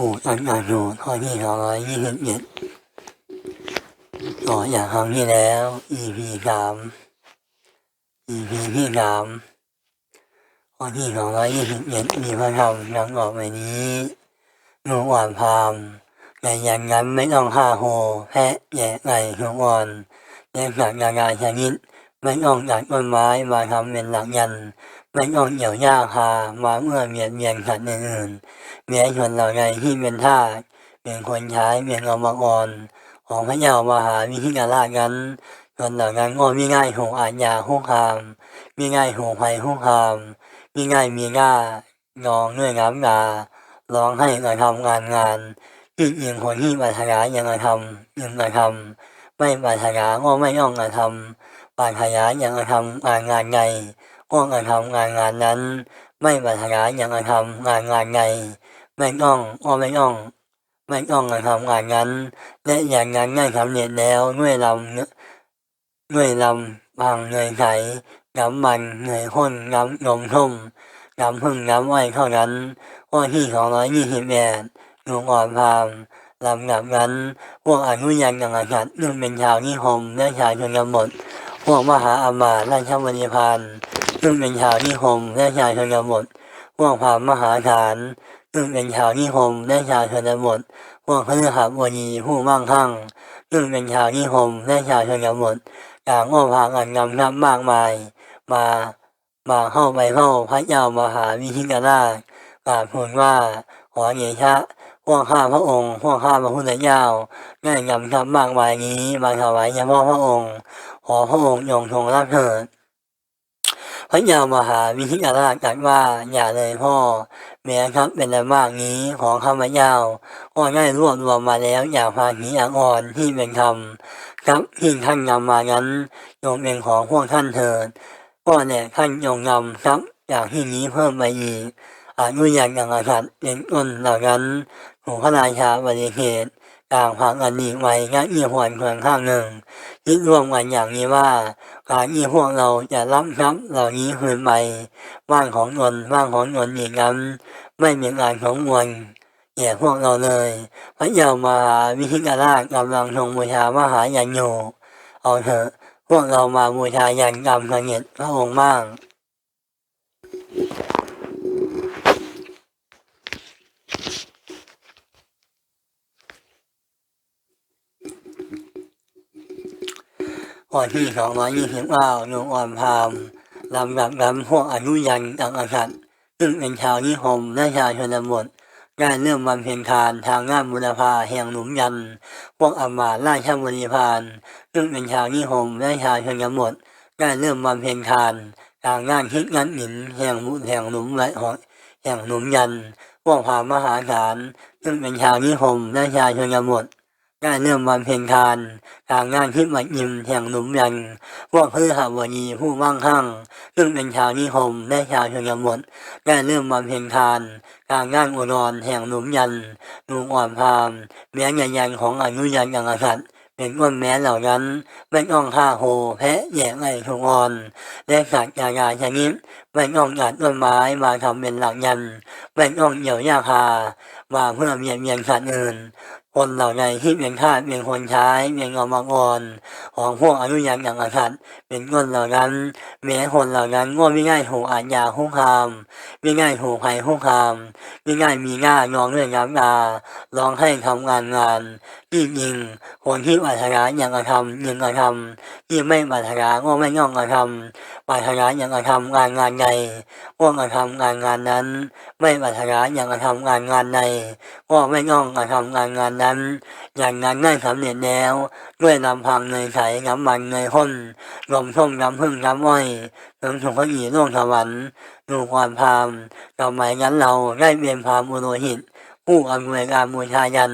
อู่ตันอาโนข้อที่สองร้อยยี่สิบเจ็ดต่อจากครั้งที่แล้ว EP สาม EP ที่สามข้อที่สองร้อยยี่สิบเจ็ดมีพระธรรมดังออกไปนี้ลูกอ่อนพามแต่อย่างนั้นไม่ต้องฆ่าโหแพะแยะไก่ทุกอ่อนและสัตว์นานาชนิดไม่ต้องตัดต้นไม้มาทำเป็นหลักยัน ไม่ต้องเกี่ยวหญ้าคามาเมื่อเบียดเบียนสัตว์อื่นๆแม้ชนเหล่าใดที่เป็นทาสเป็นคนใช้เป็นกรรมกรของพระเจ้ามหาวิชิตราชนั้นชนเหล่านั้นก็มิง่ายถูอาญาคุกคามมิง่ายถูกภัยคุกคามมิง่ายมีหน้านองด้วยน้ำตาร้องให้กระทำงานงานที่ยิงคนที่ปรารถนายังกระทำยังกระทำไม่ปรารถนาก็ไม่ย่องกระทำปรารถนายังกระทำงานงานใหญ่ ก็กระทำงานงานนั้น ไม่ปรารถนาอย่างกระทำงานงานใดไม่ต้องก็ไม่ต้อง ไม่ต้องกระทำงานนั้น และอย่างนั้นได้สำเร็จแล้วด้วยลำด้วยลำพังเนยใสน้ำมันเนยข้นน้ำนมทุ่มน้ำพึ่งน้ำอ้อยเท่านั้นข้อที่สองร้อยยี่สิบแปดลุงอ่อนพามลำดับนั้น พวกอนุญาตอย่างกษัตริย์ซึ่งเป็นชาวนิคมและชาวชนบทพวกมหาอามาตย์ราชบริพาร ซึ่งเป็นชาวนิคมและชาวชนบทพวกพามมหาฐานซึ่งเป็นชาวนิคมและชาวชนบทพวกพฤหับดีผู้มั่งคั่งซึ่งเป็นชาวนิคมและชาวชนบทต่างก็พากันนำทัพมากมาย มามาเข้าไปเข้าพระเจ้ามหาวิชิตราชกราบทูลว่าขอเดชะพวกข้าพระองค์พวกข้าพระพุทธเจ้าได้นำทัพมากมายนี้มาถวายเฉพาะพระองค์ ขอพระองค์ยงทรงรับเถิด พระยามหาวิชิตราชตรัสว่าอย่าเลยพ่อ แม้ครับเป็นอันมากนี้ของข้าพเจ้าก็ได้รวบรวมมาแล้วอย่างภาษีอักอ่อนที่เป็นธรรมครับที่ท่านนำมานั้นยงเป็นของพวกท่านเถิดก็แน่ท่านยงนำครับจากที่นี้เพิ่มไปอีกอนุญาตอย่างกษัตริย์เป็นต้นเหล่านั้นถูกพระราชาปฏิเสธ ต่างพากันนีไว้งัดเยี่ยหวนเพียงข้างหนึ่งคิดร่วมกันอย่างนี้ว่าการที่พวกเราจะรับทรัพย์เหล่านี้คืนไปบ้านของตนบ้านของตนอีกนั้นไม่มีการสมควรแก่พวกเราเลยพระเจ้ามาวิชิตราชกำลังทรงบูชามหายันอยู่เอาเถอะพวกเรามาบูชายันกรรมเสด็จพระองค์บ้าง ข้อที่สองร้อยยี่สิบเก้าลงอ่อนพามลำดับลำพวกอนุยันตังอสัตย์ซึ่งเป็นชาวนิคมและชาวชนบทได้เริ่มบำเพ็ญทานทางด้านบุรพาแห่งหนุ่มยัน พวกอมาตราชบริพารซึ่งเป็นชาวนิคมและชาวชนบทได้เริ่มบำเพ็ญทานทางด้านทิศงันหินแห่งบุแห่งหนุ่มและของแห่งหนุ่มยัน พวกพามณ์มหาศาลซึ่งเป็นชาวนิคมและชาวชนบท ได้เริ่มบำเพ็ญทานทางงานที่มัดยิมแห่งหนุ่มยันพวกพฤหับดีผู้มั่งคั่งซึ่งเป็นชาวนิคมและชาวชนบทได้เริ่มบำเพ็ญทานทางงานอุดรแห่งหนุ่มยันลุงอ่อนพามแม้ยันยันของอนุยันอย่างกษัตริย์เป็นต้นแม้เหล่านั้นไม่ต้องฆ่าโหแพะแยกไก่ทุกอ่อนและสัตว์นานาชนิดไม่ต้องตัดต้นไม้มาทำเป็นหลักยันไม่ต้องเหยี่ยวหญ้าคามาเพื่อเบียดเบียนสัตว์อื่น คนเหล่าใดที่เป็นทาสเป็นคนใช้เป็นกรรมกรของพวกอนุญาตอย่างอคัตริย์เป็นคนเหล่านั้นแม้คนเหล่านั้นก็ไม่ง่ายถูกอาญาคุกคามไม่ง่ายถูกภัยคุกคามไม่ง่ายมีหน้านองด้วยน้ำตาร้องให้ทำงานงาน ที่จริงคนที่ปรารถนาอย่างกระทำยังกระทำที่ไม่ปรารถนาก็ไม่ย่องกระทำปรารถนาอย่างกระทำงานงานใดก็กระทำงานงานนั้น ไม่ปรารถนาอย่างกระทำงานงานใดก็ไม่ย่องกระทำงานงานนั้น อย่างนั้นได้สำเร็จแล้วด้วยลำพังเนยใสน้ำมันเนยข้นลมส้มน้ำพึ่งน้ำอ้อยถึงสุขอีโลกสวรรค์ดูความพามสมัยนั้นเราได้เป็นพามอุโรหิต ผู้อำนวยการบูชายัน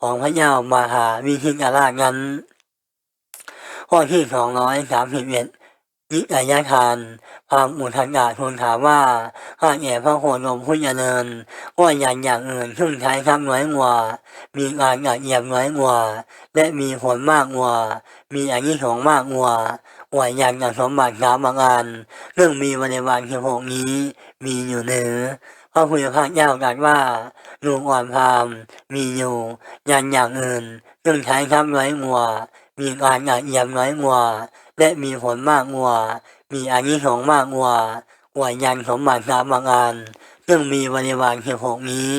ของพระเจ้ามหาวิชิตราชนั้นข้อที่สองร้อยสามสิบเอ็ดนิกายทานพราหมณ์อุทกาทูลถามว่าข้าแก่พระโคดมผู้เจริญก็ยันอย่างอื่นซึ่งใช้ทำน้อยกว่ามีการกัดเยียบน้อยกว่าและมีผลมากกว่ามีอานิสงส์มากกว่าอวยยันกับสมบัติสามประการเรื่องมีบริวารสิบหกนี้มีอยู่เนื้อ พระพุทธภาคเจ้าตรัสว่าลุงอ่อนพามมีอยู่ยันอย่างอื่น ซึ่งใช้ทำน้อยมัว มีการหนักเยี่ยมน้อยมัว และมีผลมากมัว มีอานิสงส์มากมัวอวยยันสมบัติสามประการซึ่งมีบริวารสิบหกนี้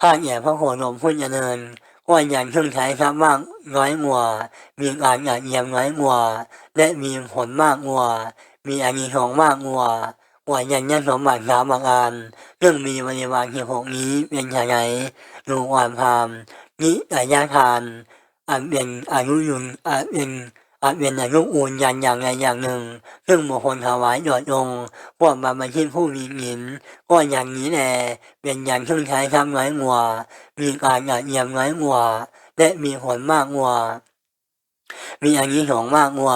ข้าแก่พระโหนมพุทธเจริญว่ายันเครื่องใช้ทรัพย์มากน้อยมัว มีการหนักเยี่ยมน้อยมัว และมีผลมากมัว มีอานิสงส์มากมัว อวยยันยันสมบัติสามประการซึ่งมีบริวารสิบหกนี้เป็นไงลุงอ่อนพามนิอายาทานอาจเป็นอายุยืนอาจเป็นอาจเป็นอายุอูนยันอย่างใดอย่างหนึ่ง ซึ่งบุคคลถวายยอดยงพวกบรรพชิตผู้มีหินก็อย่างนี้แหละเป็นอยันเครื่องใช้ทำน้อยมัวมีการหยาดเยี่ยมน้อยมัวและมีผลมากมัว มีอันนี้สองส์มากมัว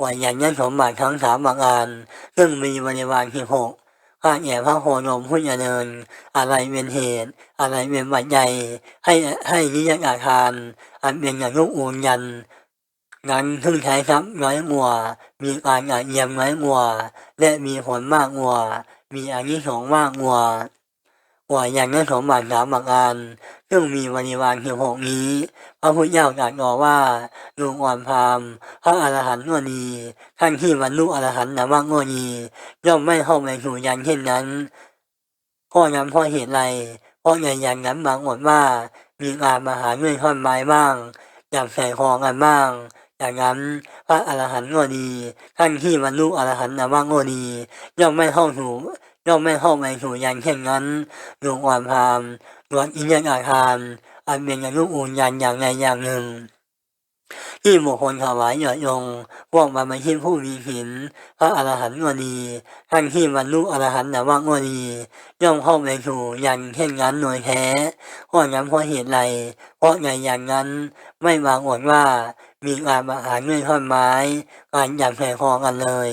กว่ายันยันสมบัติทั้งสามประการซึ่งมีบริวารที่หกข้าแก่พระโคนมผู้เจริญ อะไรเป็นเหตุ อะไรเป็นปัจจัยให้ให้นิยอาคาร อันเป็นอย่างลูกอูนยันนั้นซึ่งใช้ทรัพย์น้อยมัวมีการหยาดเยี่ยมน้อยมัวและมีผลมากมัวมีอานิสงส์มากมัวก ว่าอย่างนั้นสมบัติสามประการซึ่งมีบริวารสิบหกนี้ พระพุทธเจ้าตรัสบอกว่าลุงอ่อนพามพระอรหันต์ก็ดีท่านที่บรรลุอรหันต์นะว่าก็ดีย่อมไม่เข้าไปสู่ยันเช่นนั้นเพราะนั้นเพราะเหตุไรเพราะในยันนั้นบางอดว่ามีการมาหาเงื่อนท่อนไม้บ้างจับใส่คอกันบ้างจากนั้นพระอรหันต์ก็ดีท่านที่บรรลุอรหันต์นะว่าก็ดีย่อมไม่เข้าสู่ ย่อมไม่เข้าไปสู่ยันเช่นนั้นลุงอ่อนพามรวมอินทรียอาคารอันเป็นอนุอูนยันอย่างใดอย่างหนึ่งที่บุคคลถวายหยอดยงพวกบรรพชิตผู้มีหินพระอรหันต์ก็ดีท่านที่บรรลุอรหันต์แต่ว่าก็ดีย่อมเข้าไปสู่ยันเช่นนั้นโดยแท้เพราะนั้นเพราะเหตุไรเพราะในยันนั้นไม่บางอดว่ามีการมาหาเงื่อนท่อนไม้การจับใส่คอกันเลย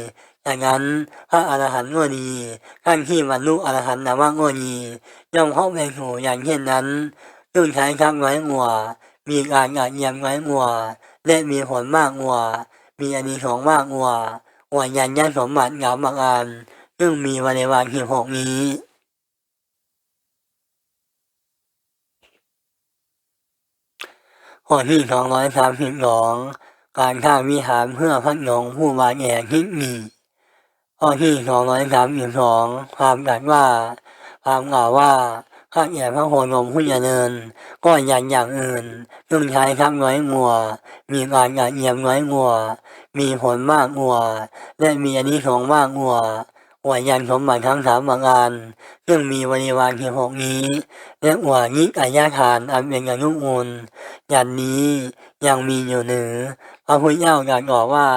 จากนั้นพระอรหันต์ก็ดีท่านที่บรรลุอรหันต์แต่ว่าก็ดีย่อมเข้าไปสู่ยันเช่นนั้นซึ่งใช้ทรัพย์น้อยมัวมีการหยาดเยียมน้อยมัวและมีผลมากมัวมีอานิสงส์มากมัวอวยันยันสมบัติงามบางอันซึ่งมีบริวารสิบหกนี้ข้อที่สองร้อยสามสิบสองการท่าวิหารเพื่อพัฒนงผู้บาดแอกทิศมี ข้อที่สองร้อยสามสิบสองความตรัสว่า ความกล่าวว่าข้าแก่พระโคนมผู้เจริญก็ยันอย่างอื่นซึ่งใช้ทรัพย์น้อยมัว มีการหยาดเยียมน้อยมัว มีผลมากมัว และมีอานิสงส์มากมัวอวดยันสมบัติทั้งสามประการซึ่งมีบริวารสิบหกนี้และอวดยิกอายาทานอันเป็นอนุมูลยันนี้ยังมีอยู่หรือพระพุทธเจ้าตรัสบอกว่า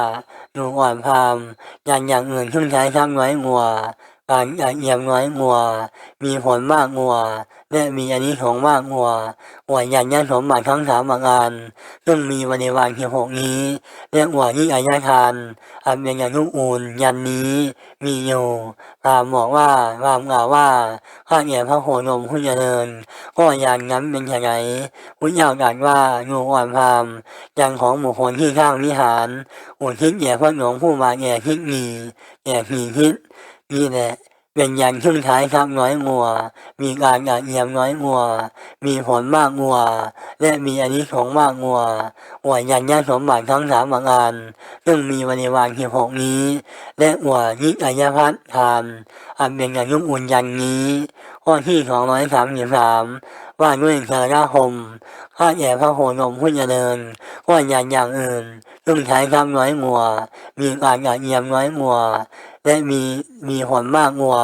ดูก่อนพามยันอย่างอื่นซึ่งใช้ทรัพย์น้อยมัว การหยาดเยี่ยมน้อยมัวมีผลมากมัวและมีอานิสงส์มากมัวอวดยันยันสมบัติทั้งสามประการซึ่งมีบริวารสิบหกนี้และอวดยิกอายาทานอันเป็นอนุมูลยันนี้มีอยู่พรามบอกว่าพรามกล่าวว่าข้าแก่พระโคนมผู้เจริญก็ยันนั้นเป็นไงพุทธเจ้าตรัสว่างูอ่อนพามยันของบุคคลที่ข้างวิหารอุทิศแก่พระหลวงผู้มาแก่ทิศมีแก่ผีทิศ นี่แหละเป็นยันครึ่งท้ายครับน้อยมัว มีการหยาดเยี่ยมน้อยมัว มีผลมากมัว และมีอานิสงส์มากมัวอวดยันยันสมบัติทั้งสามประการซึ่งมีบริวารสิบหกนี้ และอวดยิกอายพัฒทานอันเป็นอายุอุ่นยันนี้ข้อที่สองร้อยสามสิบสามว่าด้วยสารคมข้าแก่พระโคนมผู้เจริญก็ยันอย่างอื่นซึ่งใช้คำน้อยมัว มีการหยาดเยี่ยมน้อยมัว และมีมีผลมากมัว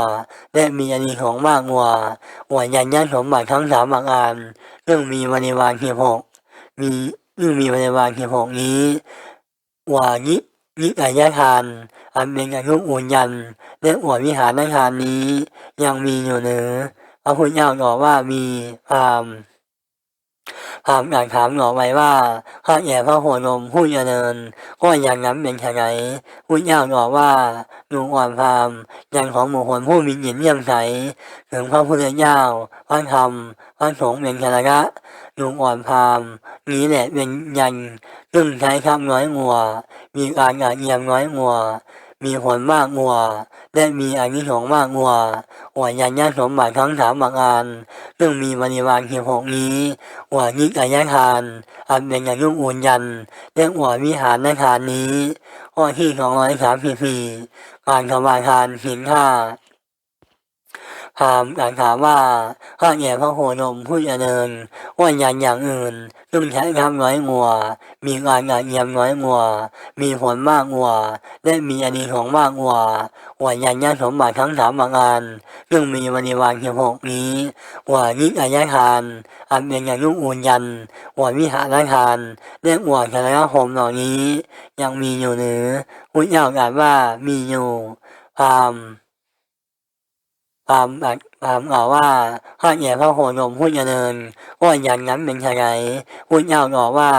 และมีอานิสงส์มากมัวอวยันยันสมบัติทั้งสามประการซึ่งมีบริวารสิบหกมีซึ่งมีบริวารสิบหกนี้วายิยิกายทาน อันเป็นอายุอุ่นยันและอวดวิหารทานนี้ ยังมีอยู่หรือพระพุทธเจ้าบอกว่ามีพราม พรามอยากถามหนอไว้ว่าข้าแก่พระโคนมผู้เจริญก็อย่างนั้นเป็นไงพุทธเจ้าบอกว่าดูอ่อนพามยันของบุคคลผู้มีจิตเลี่ยมใสถึงพระพุทธเจ้าพระธรรมพระสงฆ์เป็นชระดูอ่อนพามนี้แหละเป็นยันซึ่งใช้คำน้อยมัวมีการหยาเยียมน้อยมัว มีผลมากกว่าและมีอานิสงส์มากกว่าอวดยันยสมบัติทั้งสามประการซึ่งมีบริวารสิบหกนี้อวดนิกายทานอันเป็นอย่างยุ่งอุ่นยันและอวดวิหารในทานนี้ข้อที่สองร้อยสามสิบสี่การถวายทานสินค้า พราหมณ์ถามว่าข้าแก่พระโคดมผู้เจริญว่ายันอย่างอื่นซึ่งใช้คำน้อยงัว มีการงานเยียมน้อยงัว มีผลมากงัว และมีอานิสงมากงัวว่ายันยสมบัติทั้งสามประการซึ่งมีบริวารสิบหกนี้ว่านิอายทานอันเป็นอย่ายุอุ่นยันว่าวิหารทานและว่าชนะคมเหล่านี้ ยังมีอยู่หรือพุทธเจ้าตรัสว่ามีอยู่พราม ณ์พราหมณ์พรามณ์กล่าวว่าข้าแก่พระโคดมผู้เจริญว่าอย่างนั้นเป็นไฉนพุทธเจ้าตอบว่า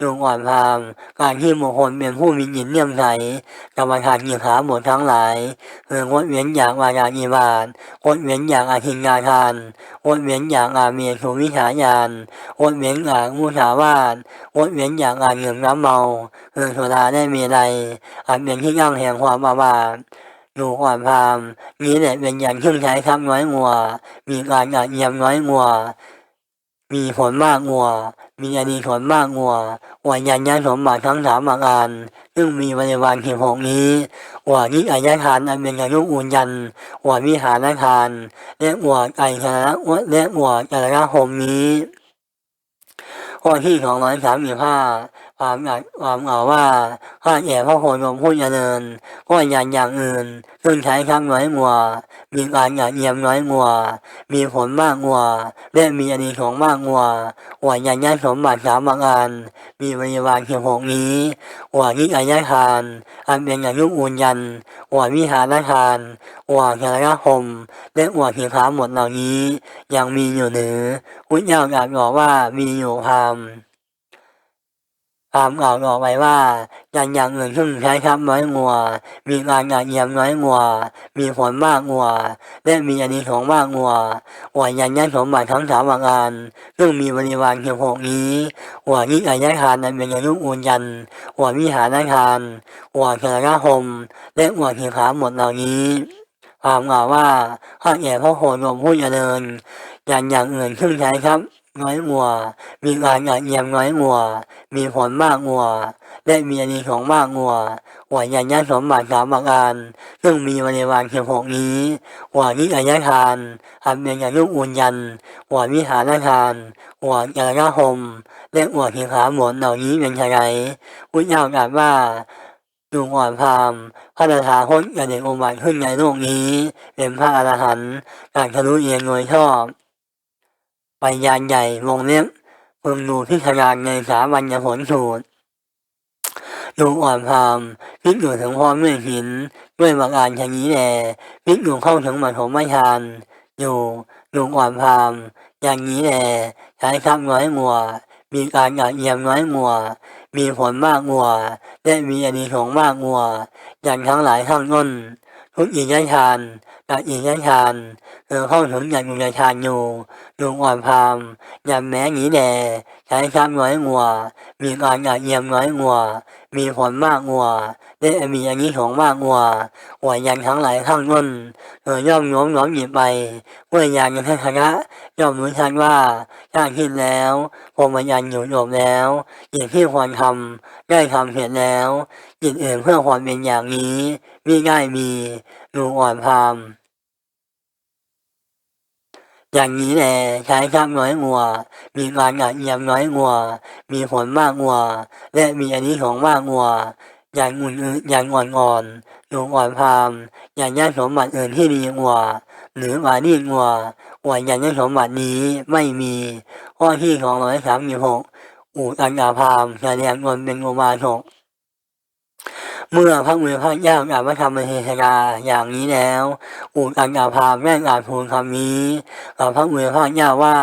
ดูก่อนพามการที่บุคคลเป็นผู้มีจิตเลี่ยมใสกรรมฐานกิจขาหมดทั้งหลายคืองดเว้นอย่างวาจาอิบาทงดเว้นอย่างอาทิงาทานงดเว้นอย่างอาเมียสุวิชาญาณงดเว้นอย่างมุสาวาทงดเว้นอย่างอาเงินน้ำเมาคือสุราได้มีใดอันเป็นที่ยั่งแห่งความอาบาท ดูก่อนพามนี้แหละเป็นอย่างเครื่ใช้คำน้อยงัว มีการอาเยี่ยมน้อยงัว มีผลมากงัว มีอานิสงส์มากงัวว่ายันยสมบัติทั้งสามประการซึ่งมีบริวารสิบหกนี้ว่านิอายทานอันเป็นอายุอุ่นยันว่าวิหารทาน และว่าไก่ชนะและว่าจักรหมนี้ข้อที่สองร้อยสามสิบห้า ความอยากความกล่าวว่าข้าแก่พระโคดมผู้เจริญก็ยันอย่างอื่น ซึ่งใช้คำน้อยงัว มีการอยากเยี่ยมน้อยงัว มีผลมากงัว และมีอานิสงส์มากงัวว่ายันยสมบัติสามประการมีบริวารสิบหกนี้ว่านิอายทาน อันเป็นอายุอุ่นยันว่าวิหารทานว่าชนะคมและว่าสิขาหมดเหล่านี้ ยังมีอยู่หรือพุทธเจ้าตรัสบอกว่ามีอยู่พามามกล่าวต่อไปว่าอย่างอย่างอื่นซึ่งใช้คำน้อยงัว มีการอยากเยี่ยมน้อยงัว มีผลมากงัว และมีอานิสงส์มากงัวว่ายันยสมบัติทั้งสามประการซึ่งมีบริวารสิบหกนี้ว่านิอายทานนั้นเป็นอายุอุนยันว่าวิหารทานว่าชนะคมและว่าสิขาหมดเหล่านี้พรามกล่าวว่าข้าแก่พระโคดมผู้เจริญย่างอย่างอื่นซึ่งใช้ครับ น้อยงัว มีการอยากเยียมน้อยงัว มีผลมากงัว และมีอานิสงส์มากงัวว่ายันยสมบัติสามประการซึ่งมีบริวารสิบหกนี้ว่านิอายทานอันเป็นอย่ายุอุ่นยันว่าวิหารทานว่าจักรหมและว่าสิขาหมดเหล่านี้เป็นไฉนพุทธเจ้าตรัสว่าดูก่อนพามพระตถาคตกระเด็นอุบัติขึ้นในโลกนี้ เป็นพระอรหันต์การทะลุเอียงโดยชอบ ไปยานใหญ่วงเล็บพึงดูพิจารณาในสามัญญผลสูตรดูอ่อนพามพิกอยู่ถึงพร้อมด้วยหิน ด้วยประการชนี้แลพิจูเข้าถึงมัธมฌานอยู่ดูอ่อนพามอย่างนี้แลใช้คำน้อยมัวมีการอยากเยี่ยมน้อยมัวมีผลมากมัวและมีอานิสงมากมัวอย่างทั้งหลายข้งต้น ทุกอินทฌานตัดอินทฌานคือเข้าถึงอย่างอุณฌานอยู่ดูอ่อนพามอย่างแม้หนี้แลใช้คำน้อยงัว มีการอยากเยี่ยมน้อยงัว มีผลมากงัวและมีอานิสงส์มากงัวว่ายันทั้งหลายข้างต้นเธอย่อมโน้มน้อมหยิบไปเมื่อยานยันทัศนะย่อมรู้ชัดว่าถ้าคิดแล้วพรหมยันอยู่จบแล้วจิตที่ควรทำได้ทำเสร็จแล้วจิตอื่นเพื่อความเป็นอย่างนี้มิได้มีดูอ่อนพาม อย่างนี้แหละใช้คำน้อยงัว มีการอยากเยียมน้อยงัว มีผลมากงัว และมีอานิสงส์มากงัว อย่างอุ่นอย่างอ่อนๆดูอ่อนพามอย่างยสมบัติอื่นที่ดีงัว หรือมาดีงัวว่าอย่างยสมบัตินี้ไม่มีข้อที่สองร้อยสามสิบหกอูตัญญาพามแสดงตนเป็นโอมาทก เมื่อพระมือพระเจ้ากล่าวว่าทำเป็นเทศนาอย่างนี้แล้วอูตัญญาพรามได้กล่าวทูลคำนี้กับพระมือพระเจ้าว่า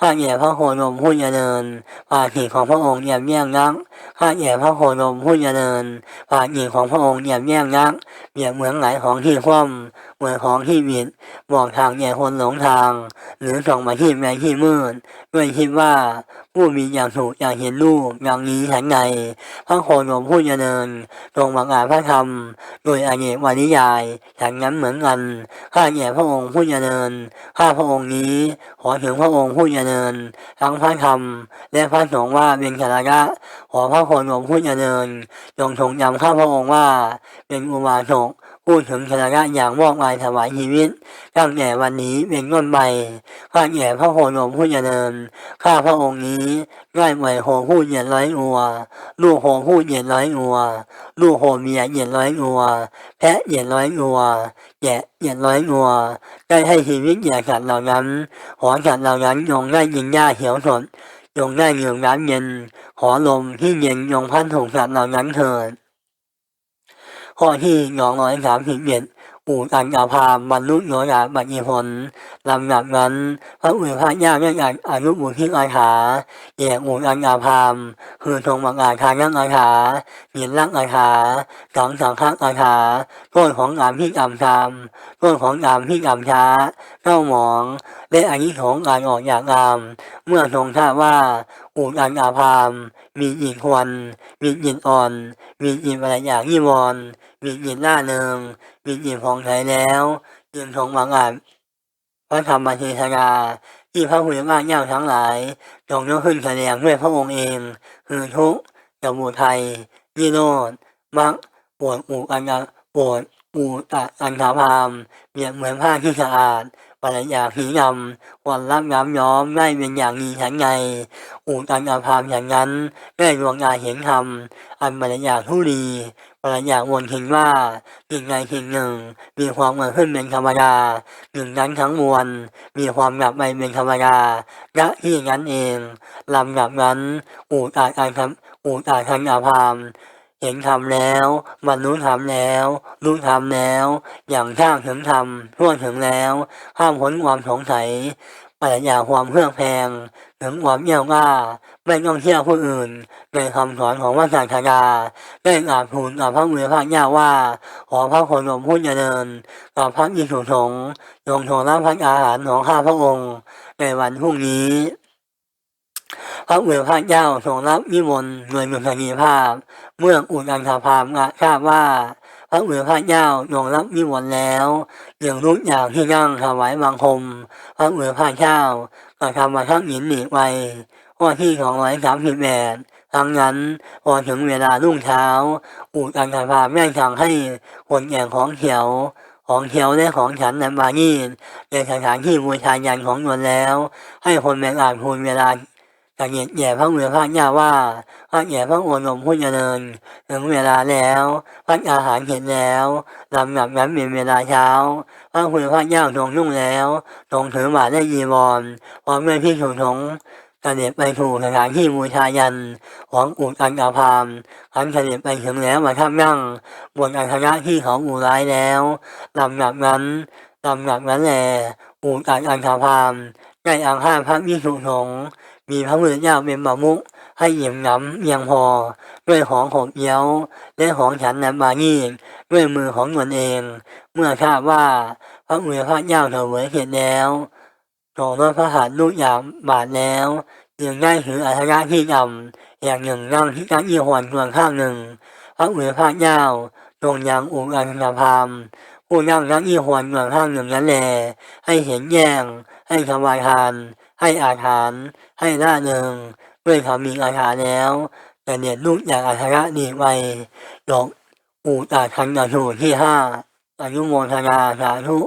ข้าแก่พระโคดมผู้เจริญปาฏิของพระองค์เยี่ยมเยี่ยงนักข้าแก่พระโคดมผู้เจริญปาฏิของพระองค์เยี่ยมเยี่ยงนักเปรียบเหมือนไหลของที่คว่ำเหมือนของที่บิดบอกทางแก่คนหลงทาง หรือส่องมาที่ในที่มืดด้วยคิดว่า ผู้มีอย่างถูกอย่างเห็นรูปอย่างนี้ฉันใดพระโคดมผู้เจริญทรงบังอาจพระธรรม โดยอาเนกวานิยายฉันนั้นเหมือนกันข้าแก่พระองค์ผู้เจริญข้าพระองค์นี้ขอถึงพระองค์ผู้เจริญทั้งพระธรรม และพระสงฆ์ว่าเป็นสาระขอพระโคดมผู้เจริญจงทรงจำข้าพระองค์ว่าเป็นอุบาสก พูดถึงสาระอย่างมอกมายถวายชีวิตตั้งแต่วันนี้เป็นต้นไปข้าแก่พระโคดมผู้เจริญข้าพระองค์นี้ได้ไหวโหผู้เหยียดร้อยอัวลูกโหผู้เหยียดร้อยอัวลูกโหเมียเหยียดร้อยอัวแพะเหยียดร้อยอัวแกะเหยียดร้อยอัวได้ให้ชีวิตแก่สัตว์เหล่านั้นขอสัตว์เหล่านั้นจงได้ยินหญ้าเขียวสดจงได้ดื่มน้ำเย็นขอลมที่เย็นจงพัดถูกสัตว์เหล่านั้นเถิด ข้อที่สองร้อยสามสิบเอ็ดอู่ตันอาภามบรรลุโยดาปัจจิผลลำดับนั้นพระอุปพระเจ้าได้อ่านอนุบุตรที่อาถาแก่อู่ตันอาภามคือทรงบังอาจทานักอาถาเหียนรักอาถาสังสังฆอาถาต้นของงานที่อำชามต้นของอามที่อำช้าเจ้าหมองและอานิสงส์การออกจากอาม เมื่อทรงทราบว่าอู่ตันอาภามมีอินทวันมีอินอ่อน มีอินอะไรอย่างยี่วรมีอินหน้าเนิงมีอินของไทยแล้วจึงทรงบังอาจพระธรรมเทศนาที่พระพุทธเจ้าทั้งหลายทรงยกขึ้นแสดงด้วยพระองค์เอง คือทุกข์สมุทัยนิโรธมรรคปวดอูอันดาปวด อูตะอันธาพามเปรียบเหมือนผ้าที่สะอาดปรัญญาผีดำวันรับย้ำย้อมได้เป็นอย่างดีฉันไงอูตันอาภามอย่างนั้นได้ดวงตาเห็นธรรมอันปรัญญาทุลีปรัญญาวนเห็นว่าสิ่งใดสิ่งหนึ่ง มีความเกิดขึ้นเป็นธรรมดาหนึ่งนั้นทั้งมวลมีความดับไปเป็นธรรมดาและที่นั้นเองลำดับนั้นอูตาอันทำอูตาทันอาภาม เห็นธรรมแล้ว บรรลุธรรมแล้วรู้ธรรมแล้ว อย่างท่างถึงธรรมทั่วถึงแล้วห้ามพ้นความสงสัยปรัญญาความเครื่องแพงถึงความเยี่ยว่าไม่ต้องเชื่อผู้อื่นในคำสอนของพระศาสดาได้กราบทูลกับพระมือพระเจ้าว่า ขอพระโคนมผู้เจริญกับพระยิสุสงฆ์ทรงโทรรับพระอาหารของข้าพระองค์ ในวันพรุ่งนี้ พระเวทพระเจ้าทรงรับนิมนต์โดยมีสันติภาพ เมื่ออุตันทาพามะทราบว่า พระเวทพระเจ้าทรงรับนิมนต์แล้วยังรู้อย่างที่นั่งถวายบังคม พระเวทพระเจ้าก็ทำมาทักหญินหนีไปข้อที่สองร้อยสามสิบแปดทั้งนั้นพอถึงเวลารุ่งเช้า อุตันทาพามได้สั่งให้คนแก่ของเขียวของเขียวและของฉันนั้นมานี่ในสถานที่บูชายันของนวลแล้ว ให้คนแบ่งอ่านพูนเวลา กระเหยียแย่พระเวทพระเจ้าว่าพระแย่พระโอนมผู้เจริญถึงเวลาแล้วพักอาหารเสร็จแล้วลำดับนั้นเป็นเวลาเช้าพระคุณพระเจ้าทรงนุ่งแล้วทรงถือบาตรได้ยีวรพร้อมด้วยพิสุสงฆ์เด็จไปถูกสถานที่บูชายันของอุตันอาภามขันเด็จไปถึงแล้วมาทับนั่งบนอัคระที่ของอุร้ายแล้วลำดับนั้นลำดับนั้นแหละอุตันอันธาพามได้อังคาพระวิสุสงฆ์ มีพระพุทธเจ้าเป็นบามุกให้เยี่ยมน้ำเพียงพอ ด้วยของหกเย้าและของฉันนั้นมานี่ด้วยมือของตนเอง เมื่อทราบว่าพระอุปพระเจ้าเถวยเสร็จแล้วทรงรถพระหัตถ์ลูกยามบาทแล้วจึงได้ถืออัฐราที่ดำอย่างหนึ่งนั่งที่ตั้งยี่หวนส่วนข้างหนึ่ง พระอุปพระเจ้าทรงยังอุอันธพามผู้นั่งนั่งยี่หวนส่วนข้างหนึ่งนั้นแลให้เห็นแย้งให้สบายทาน ให้อาหาร ให้ล่าเริงเมื่อเขามีอาหารแล้วแต่เด็ดลูกอยากอาหารดีไปดอกอูตาทันกระถูที่ห้าอายุโมทนาสาธุ